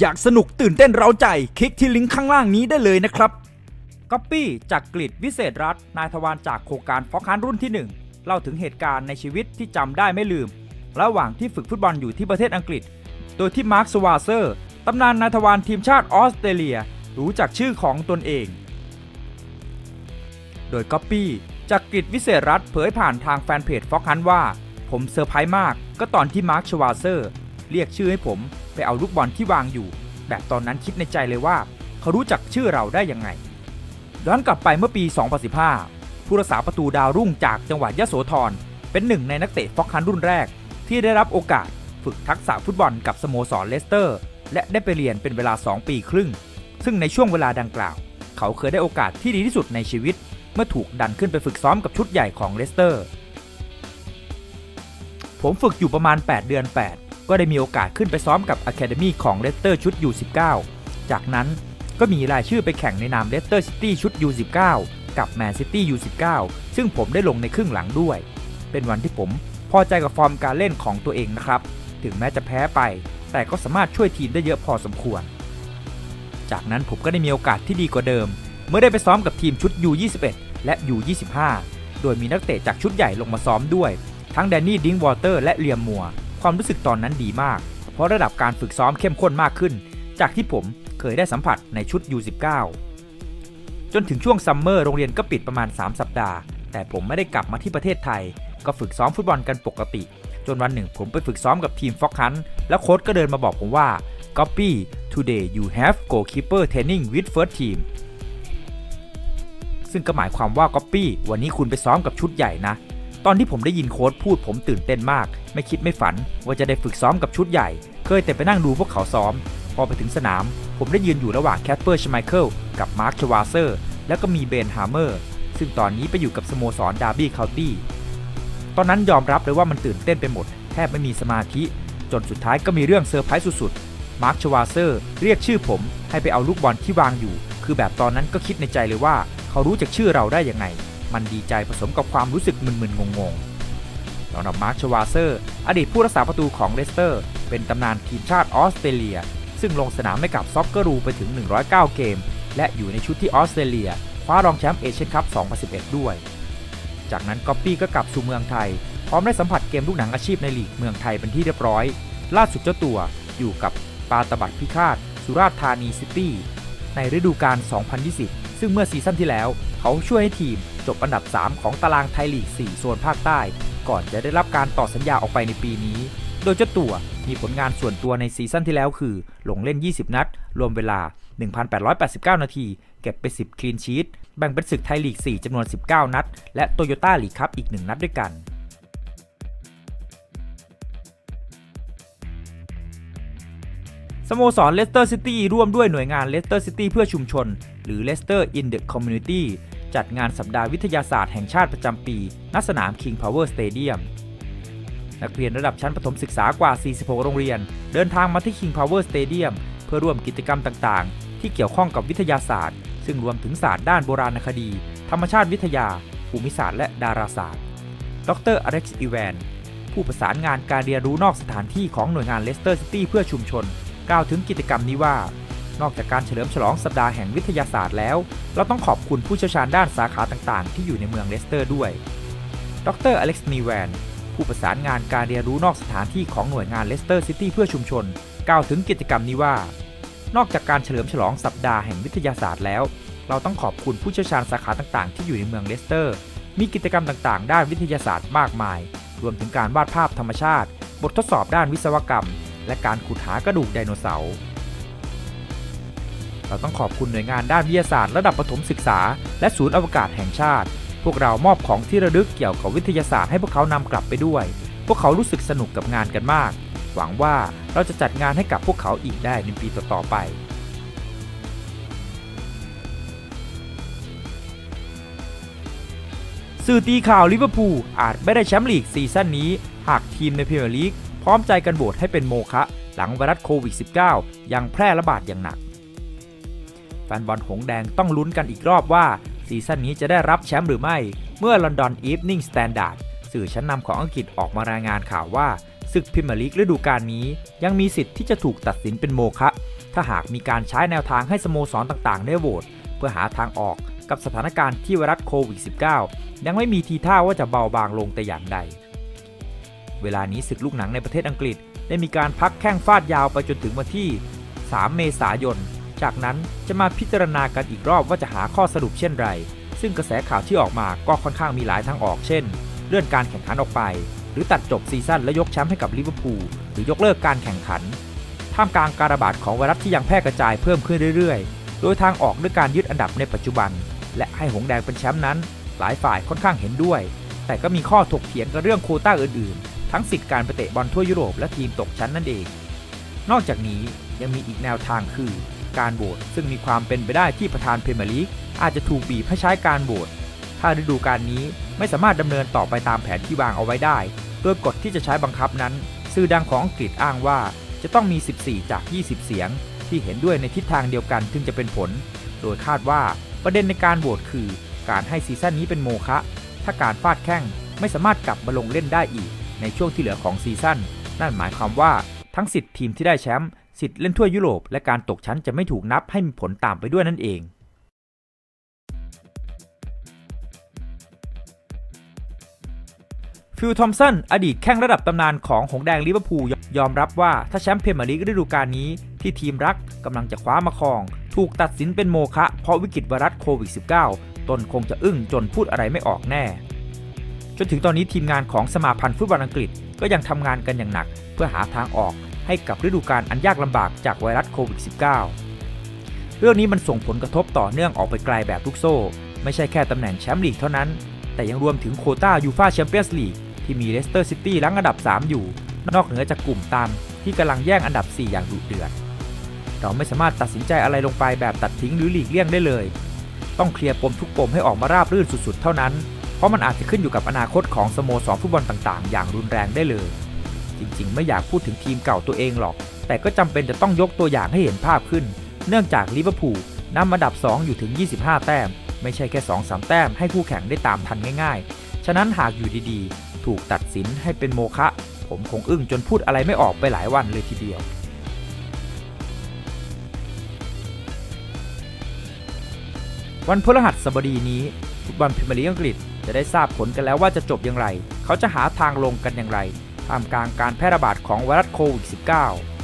อยากสนุกตื่นเต้นเร้าใจ คลิกที่ลิงก์ข้างล่างนี้ได้เลยนะครับก๊อปปี้จากกลิดวิเศษรัตน์นายทวารจากโครงการฟอกฮันรุ่นที่ 1 เล่าถึงเหตุการณ์ในชีวิตที่จำได้ไม่ลืม ระหว่างที่ฝึกฟุตบอลอยู่ที่ประเทศอังกฤษ โดยที่มาร์คสวาเซอร์ตำนานนายทวารทีมชาติออสเตรเลีย รู้จักชื่อของตนเอง โดยก๊อปปี้จากกริดวิเศษรัตน์เผยผ่านทางแฟนเพจฟ็อกฮันว่า ผมเซอร์ไพรส์มาก ก็ตอนที่มาร์คชวาเซอร์ เรียกชื่อให้ผมไปเอาลูกบอลที่วางอยู่ แบบตอนนั้นคิดในใจเลยว่า เขารู้จักชื่อเราได้ยังไง ย้อนกลับไปเมื่อปี 2015 ผู้รักษาประตูดาวรุ่งจากจังหวัดยะโสธรเป็นหนึ่งในนักเตะฟ็อกฮันรุ่นแรก ที่ได้รับโอกาสฝึกทักษะฟุตบอลกับสโมสรเลสเตอร์ และได้ไปเรียนเป็นเวลา 2 ปีครึ่ง ซึ่งในช่วงเวลาดังกล่าว เขาเคยได้โอกาสที่ดีที่สุดในชีวิต เมื่อถูกดันขึ้นไปฝึกซ้อมกับชุดใหญ่ของเลสเตอร์ผมฝึกอยู่ประมาณ 8 เดือน8 ก็ได้มีโอกาสขึ้นไปซ้อมกับ Academy ของเลสเตอร์ชุด U19 จากนั้นก็มีรายชื่อไปแข่งในนามเลสเตอร์ซิตี้ชุด U19 กับแมนซิตี้ U19 ซึ่งผมได้ลงในครึ่งหลังด้วย เป็นวันที่ผมพอใจกับฟอร์มการเล่นของตัวเองนะครับ ถึงแม้จะแพ้ไป แต่ก็สามารถช่วยทีมได้เยอะพอสมควร จากนั้นผมก็ได้มีโอกาสที่ดีกว่าเดิม เมื่อได้ไปซ้อมกับทีมชุด U21 และ U25 โดยมีนักเตะจากชุดใหญ่ลงมาซ้อมด้วย ทั้งแดนนี่ดิงวอเตอร์และเลียมมัว ความรู้สึกตอนนั้นดีมาก เพราะระดับการฝึกซ้อมเข้มข้นมากขึ้น จากที่ผมเคยได้สัมผัสในชุด U19 จนถึงช่วงซัมเมอร์โรงเรียนก็ปิดประมาณ 3 สัปดาห์ แต่ผมไม่ได้กลับมาที่ประเทศไทย ก็ฝึกซ้อมฟุตบอลกันปกติ จนวันหนึ่งผมไปฝึกซ้อมกับทีมฟ็อกฮันแล้วโค้ชก็เดินมาบอกผมว่า Copy today you have goalkeeper training with first team ซึ่งก็หมายความว่า Copy วันนี้คุณไปซ้อมกับชุดใหญ่นะ ตอนที่ผมได้ยินโค้ชพูดผมตื่นเต้นมาก ไม่คิดไม่ฝันว่าจะได้ฝึกซ้อมกับชุดใหญ่ เคยแต่ไปนั่งดูพวกเขาซ้อม พอไปถึงสนาม ผมได้ยืนอยู่ระหว่างแคทเปอร์ชไมเคิลกับมาร์คชวาเซอร์ แล้วก็มีเบนฮาร์เมอร์ ซึ่งตอนนี้ไปอยู่กับสโมสรดาร์บี้เคานตี้ตอนนั้นยอมรับเลยว่ามันตื่นเต้นไปหมด แทบไม่มีสมาธิ จนสุดท้ายก็มีเรื่องเซอร์ไพรส์สุดๆ มาร์คชวาเซอร์เรียกชื่อผมให้ไปเอาลูกบอลที่วางอยู่ คือแบบตอนนั้นก็คิดในใจเลยว่า เขารู้จักชื่อเราได้ยังไง มันดีใจผสมกับความรู้สึกมึนๆงงๆสำหรับมาร์คชวาเซอร์ อดีตผู้รักษาประตูของเลสเตอร์ เป็นตำนานทีมชาติออสเตรเลีย ซึ่งลงสนามให้กับซ็อกเกอรูไปถึง 109 เกม และอยู่ในชุดที่ออสเตรเลียคว้ารองแชมป์เอเชียนคัพ 2011 ด้วย จากนั้นก๊อปปี้ก็กลับสู่เมืองไทย พร้อมได้สัมผัสเกมลูกหนังอาชีพในลีกเมืองไทยเป็นที่เรียบร้อย ล่าสุดเจ้าตัวอยู่กับปาตบัดพิฆาต สุราษฎร์ธานีซิตี้ในฤดูกาล 2020 ซึ่งเมื่อซีซั่นที่แล้ว เขาช่วยให้ทีมจบอันดับ 3 ของตารางไทยลีก 4 โซนภาคใต้ ก่อนจะได้รับการต่อสัญญาออกไปในปีนี้ โดยเจ้าตัวมีผลงานส่วนตัวในซีซั่นที่แล้วคือ ลงเล่น 20 นัด รวมเวลา 1,889 นาที เก็บไป 10 คลีนชีตแบ่งเป็นศึกไทยลีก 4จำนวน 19 นัด และโตโยต้าลีกคัพอีก 1 นัดด้วยกันสโมสรเลสเตอร์ซิตี้ร่วมด้วยหน่วยงานเลสเตอร์ซิตี้เพื่อชุมชน หรือ Leicester in the Community จัดงานสัปดาห์วิทยาศาสตร์แห่งชาติประจำปี ณ สนาม King Power Stadium นักเรียนระดับชั้นประถมศึกษากว่า 46 โรงเรียน เดินทางมาที่ King Power Stadium เพื่อร่วมกิจกรรมต่างๆ ที่เกี่ยวข้องกับวิทยาศาสตร์ ซึ่งรวมถึงศาสตร์ด้านโบราณคดี ธรรมชาติวิทยา ภูมิศาสตร์และดาราศาสตร์ ดรอเล็กซ์อีแวนผู้ประสานงานการเรียนรู้นอกสถานที่ของหน่วยงานเลสเตอร์ซิตี้เพื่อชุมชน กล่าวถึงกิจกรรมนี้ว่า นอกจากการเฉลิมฉลองสัปดาห์แห่งวิทยาศาสตร์แล้ว เราต้องขอบคุณผู้เชี่ยวชาญด้านสาขาต่างๆ ที่อยู่ในเมืองเลสเตอร์ด้วย ดรอเล็กซ์นีแวน ผู้ประสานงานการเรียนรู้นอกสถานที่ของหน่วยงานเลสเตอร์ซิตี้เพื่อชุมชน กล่าวถึงกิจกรรมนี้ว่า นอกจากการเฉลิมฉลองสัปดาห์แห่งวิทยาศาสตร์แล้ว เราต้องขอบคุณผู้เชี่ยวชาญสาขาต่างๆ ที่อยู่ในเมืองเลสเตอร์ มีกิจกรรมต่างๆ ด้านวิทยาศาสตร์มากมาย รวมถึงการวาดภาพธรรมชาติ บททดสอบด้านวิศวกรรม และการขุดหากระดูกไดโนเสาร์ เราต้องขอบคุณหน่วยงานด้านวิทยาศาสตร์ระดับประถมศึกษา และศูนย์อวกาศแห่งชาติ พวกเรามอบของที่ระลึกเกี่ยวกับวิทยาศาสตร์ให้พวกเขานำกลับไปด้วย พวกเขารู้สึกสนุกกับงานกันมาก หวังว่าเราจะจัดงานให้กับพวกเขาอีกได้ในปีต่อๆไปสื่อตีข่าวลิเวอร์พูลอาจไม่ได้แชมป์ลีกซีซั่นนี้ หากทีมในพรีเมียร์ลีกพร้อมใจกันโหวตให้เป็นโมฆะหลังไวรัสโควิด -19 ยังแพร่ระบาดอย่างหนัก แฟนบอลหงแดงต้องลุ้นกันอีกรอบว่า ซีซั่นนี้จะได้รับแชมป์หรือไม่ เมื่อ London Evening Standard สื่อชั้นนำของอังกฤษออกมารายงานข่าวว่าศึกพรีเมียร์ลีกฤดูกาลนี้ยังมีสิทธิ์ที่จะถูกตัดสินเป็นโมฆะถ้าหากมีการใช้แนวทางให้สโมสรต่างๆ ได้โหวตเพื่อหาทางออกกับสถานการณ์ที่ไวรัสโควิด -19 ยังไม่มีทีท่าว่าจะเบาบางลงแต่อย่างใด เวลานี้ศึกลูกหนังในประเทศอังกฤษได้มีการพักแข้งฟาดยาวไปจนถึงวันที่ 3 เมษายน จากนั้นจะมาพิจารณากันอีกรอบว่าจะหาข้อสรุปเช่นไร ซึ่งกระแสข่าวที่ออกมาก็ค่อนข้างมีหลายทางออกเช่น เลื่อนการแข่งขันออกไป หรือตัดจบซีซั่นและยกแชมป์ให้กับลิเวอร์พูลหรือยกเลิกการแข่งขัน ท่ามกลางการระบาดของไวรัสที่ยังแพร่กระจายเพิ่มขึ้นเรื่อยๆ โดยทางออกด้วยการยึดอันดับในปัจจุบัน และให้หงแดงเป็นแชมป์นั้น หลายฝ่ายค่อนข้างเห็นด้วย แต่ก็มีข้อถกเถียงกันเรื่องโคต้าอื่นๆ ทั้งสิทธิ์การไปเตะบอลทั่วยุโรปและทีมตกชั้นนั่นเอง นอกจากนี้ยังมีอีกแนวทางคือ การโหวตซึ่งมีความเป็นไปได้ที่ประธานเพรีเมลีกอาจจะถูกบีบให้ใช้การโหวตถ้าฤดูกาลนี้ไม่สามารถดำเนินต่อไปตามแผนที่วางเอาไว้ได้ โดยกฎที่จะใช้บังคับนั้น สื่อดังของอังกฤษอ้างว่าจะต้องมี 14 จาก 20 เสียง ที่เห็นด้วยในทิศทางเดียวกันถึงจะเป็นผล โดยคาดว่าประเด็นในการโหวตคือ การให้ซีซั่นนี้เป็นโมฆะถ้าการฟาดแข้งไม่สามารถกลับมาลงเล่นได้อีก ในช่วงที่เหลือของซีซั่นนั่นหมายความว่าทั้งสิทธิ์ทีมที่ได้แชมป์ สิทธิ์เล่นทั่วยุโรปและการตกชั้นจะไม่ถูกนับให้มีผลตามไปด้วยนั่นเองฟิลทอมสันอดีตแข้งระดับตำนานของหงแดงลิเวอร์พูลยอมรับว่าถ้าแชมป์เพรมียร์ลีกฤดูกาลนี้ที่ทีมรักกำลังจะคว้ามาครอง ถูกตัดสินเป็นโมฆะเพราะวิกฤตไวรัสโควิด -19 ตนคงจะอึ้งจนพูดอะไรไม่ออกแน่ จนถึงตอนนี้ทีมงานของสมาพันธ์ฟุตบอลอังกฤษก็ยังทำงานกันอย่างหนัก เพื่อหาทางออก ให้กับฤดูกาลอันยากลำบากจากไวรัสโควิด -19 เรื่องนี้มันส่งผลกระทบต่อเนื่องออกไปไกลแบบลูกโซ่ ไม่ใช่แค่ตำแหน่งแชมป์ลีกเท่านั้น แต่ยังรวมถึงโคต้ายูฟาแชมเปี้ยนส์ลีกที่มีเลสเตอร์ซิตี้ลังอันดับ 3 อยู่ นอกเหนือจากกลุ่มตันที่กำลังแย่งอันดับ 4 อย่างดุเดือด เราไม่สามารถตัดสินใจอะไรลงไปแบบตัดทิ้งหรือหลีกเลี่ยงได้เลย ต้องเคลียร์ปมทุกปมให้ออกมาราบรื่นสุดๆ เท่านั้น เพราะมันอาจจะขึ้นอยู่กับอนาคตของสโมสรฟุตบอลต่างๆ อย่างรุนแรงได้เลย จริงๆ ไม่อยากพูดถึงทีมเก่าตัวเองหรอก แต่ก็จำเป็นจะต้องยกตัวอย่างให้เห็นภาพขึ้น เนื่องจากลิเวอร์พูลนำอันดับ 2 อยู่ถึง 25 แต้ม ไม่ใช่แค่ 2-3 แต้มให้คู่แข่งได้ตามทันง่ายๆ ฉะนั้นหากอยู่ดีๆ ถูกตัดสินให้เป็นโมฆะผมคงอึ้งจนพูดอะไรไม่ออกไปหลายวันเลยทีเดียววันพฤหัสบดีนี้ฟุตบอลพรีเมียร์ลีกอังกฤษจะได้ทราบผลกันแล้วว่าจะจบอย่างไร เขาจะหาทางลงกันอย่างไร ท่ามกลางการแพร่ระบาดของไวรัสโควิด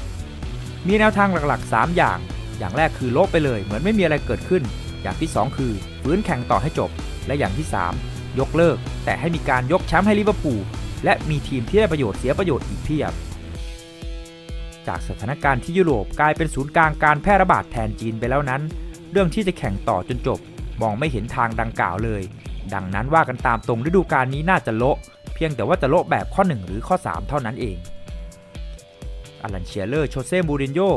-19 มีแนวทางหลักๆ 3 อย่าง อย่างแรกคือโลบไปเลย เหมือนไม่มีอะไรเกิดขึ้น อย่างที่ 2 คือฟื้นแข่งต่อให้จบ และอย่างที่ 3 ยกเลิก แต่ให้มีการยกแชมป์ให้ลิเวอร์พูลและมีทีมที่ได้ประโยชน์เสียประโยชน์อีกเพียบ จากสถานการณ์ที่ยุโรปกลายเป็นศูนย์กลางการแพร่ระบาดแทนจีนไปแล้วนั้น เรื่องที่จะแข่งต่อจนจบ มองไม่เห็นทางดังกล่าวเลย ดังนั้นว่ากันตามตรงฤดูกาลนี้น่าจะโละเพียงแต่ว่าจะโละแบบข้อ 1 หรือข้อ 3 เท่านั้นเองอลันเชียเลอร์ โชเซ่ มูรินโญ่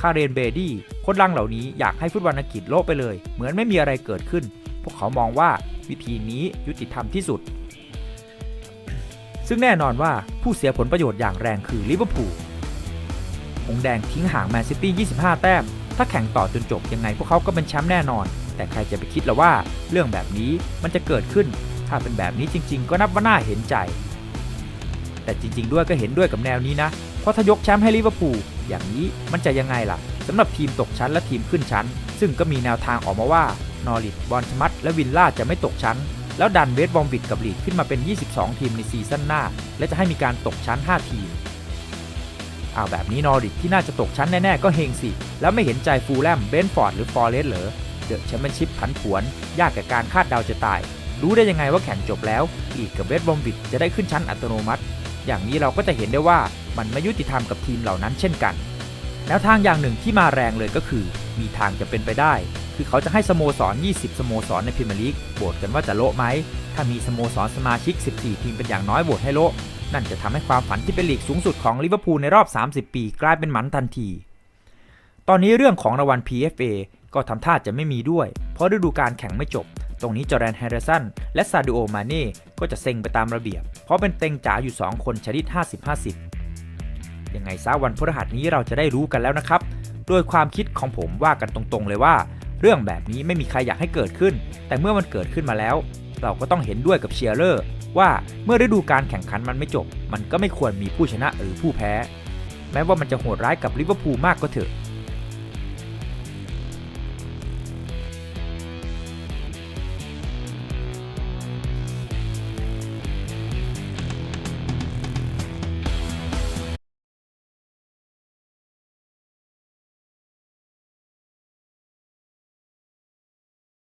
คาเรนเบดี้คนดังเหล่านี้อยากให้ฟุตบอลอังกฤษโละไปเลย เหมือนไม่มีอะไรเกิดขึ้น พวกเขามองว่าวิธีนี้ยุติธรรมที่สุด ซึ่งแน่นอนว่าผู้เสียผลประโยชน์อย่างแรงคือลิเวอร์พูลหงแดงทิ้งห่างแมนซิตี้ 25 แต้ม ถ้าแข่งต่อจนจบยังไงพวกเขาก็เป็นแชมป์แน่นอน แต่ใครจะไปคิดละว่า เรื่องแบบนี้มันจะเกิดขึ้น ถ้าเป็นแบบนี้จริง ๆ ก็นับว่าน่าเห็นใจ แต่จริง ๆ ด้วยก็เห็นด้วยกับแนวนี้นะ เพราะถ้ายกแชมป์ให้ลิเวอร์พูลอย่างนี้มันจะยังไงล่ะสำหรับทีมตกชั้นและทีมขึ้นชั้น ซึ่งก็มีแนวทางออกมาว่านอริทบอลชมัตและวินล่าจะไม่ตกชั้น แล้วดันเวสต์บอมบิดกับลีดขึ้นมาเป็น 22 ทีมในซีซั่นหน้า และจะให้มีการตกชั้น 5 ทีมอ้าวแบบนี้นอริทที่น่าจะตกชั้นแน่ ๆ ก็เฮงสิ แล้วไม่เห็นใจฟูลแลมเบนฟอร์ดหรือฟอร์เรสเหรอ เดอะแชมเปี้ยนชิพผันผวน ยากกับการคาดเดาจะตาย รู้ได้ยังไงว่าแข่งจบแล้วลีดกับเวสบอมบิดจะได้ขึ้นชั้นอัตโนมัติ อย่างนี้เราก็จะเห็นได้ว่ามันไม่ยุติธรรมกับทีมเหล่านั้นเช่นกันแนวทางอย่างหนึ่งที่มาแรงเลยก็คือ มีทางจะเป็นไปได้ คือเขาจะให้สโมสร 20 สโมสรในพรีเมียร์ลีกโหวตกันว่าจะโละไหม ถ้ามีสโมสรสมาชิก 14 ทีมเป็นอย่างน้อยโหวตให้โละนั่นจะทำให้ความฝันที่เป็นลีกสูงสุดของลิเวอร์พูลในรอบ 30 ปีกลายเป็นหมันทันที ตอนนี้เรื่องของรางวัล PFA ก็ทำท่าจะไม่มีด้วย เพราะฤดูกาลแข่งไม่จบ ตรงนี้จอแรนแฮร์ริสันและซาดิโอมาเน่ก็จะเซ็งไปตามระเบียบ เพราะเป็นเต็งจ๋าอยู่ 2 คนชนิด 50-50 ยังไงซะวันพฤหัสนี้เราจะได้รู้กันแล้วนะครับ โดยความคิดของผมว่ากันตรงๆเลยว่า เรื่องแบบนี้ไม่มีใครอยากให้เกิดขึ้น แต่เมื่อมันเกิดขึ้นมาแล้ว เราก็ต้องเห็นด้วยกับเชียร์เลอร์ว่าเมื่อฤดูการแข่งขันมันไม่จบ มันก็ไม่ควรมีผู้ชนะหรือผู้แพ้ แม้ว่ามันจะโหดร้ายกับลิเวอร์พูลมากก็เถอะ